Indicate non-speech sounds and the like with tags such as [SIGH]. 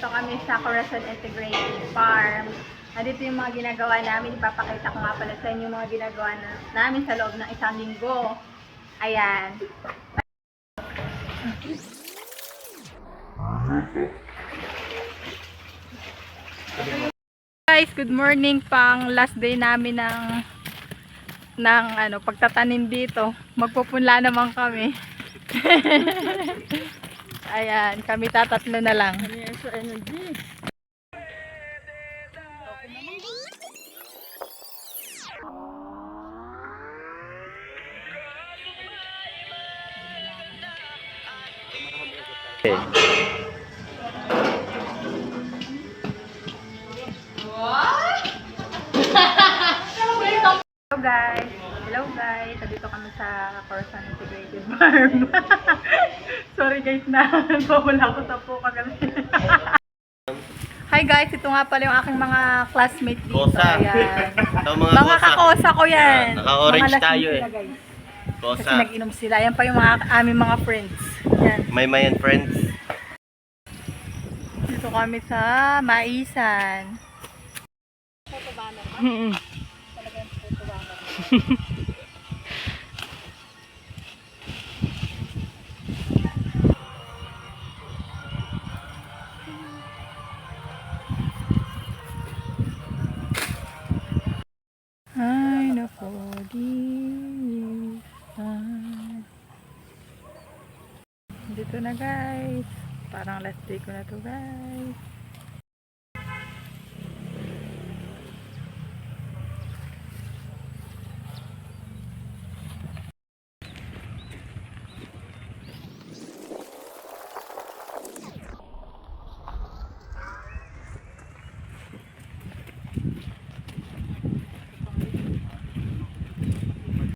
Nandito kami sa Corazon Integrated Farm. Nandito yung mga ginagawa namin. Ipapakita ko nga pala sa inyo yung mga ginagawa na, namin sa loob ng isang linggo. Ayan. Guys, good morning pang last day namin ng ng ano pagtatanim dito. Magpupunla naman kami. [LAUGHS] Ayan, kami tatatlo na lang. Hello guys. Hello guys. Dito kami sa Corazon Integrated Farm. [LAUGHS] Sorry guys na [LAUGHS] wala ko sa po kagabi. Hi guys, ito nga pala yung aking mga classmates dito. Kosa. Ayan. Ito mga, Mga kosa. kakosa ko yan. Ah, naka-orange tayo eh. sila, guys. Kasi Kosa. nag-inom sila. Yan pa yung mga aming mga friends. Yan. May mayan friends. Dito kami sa Maisan. Photo banner ba? Talagang photo banner. [LAUGHS] Dito na guys. Parang last day ko na to guys.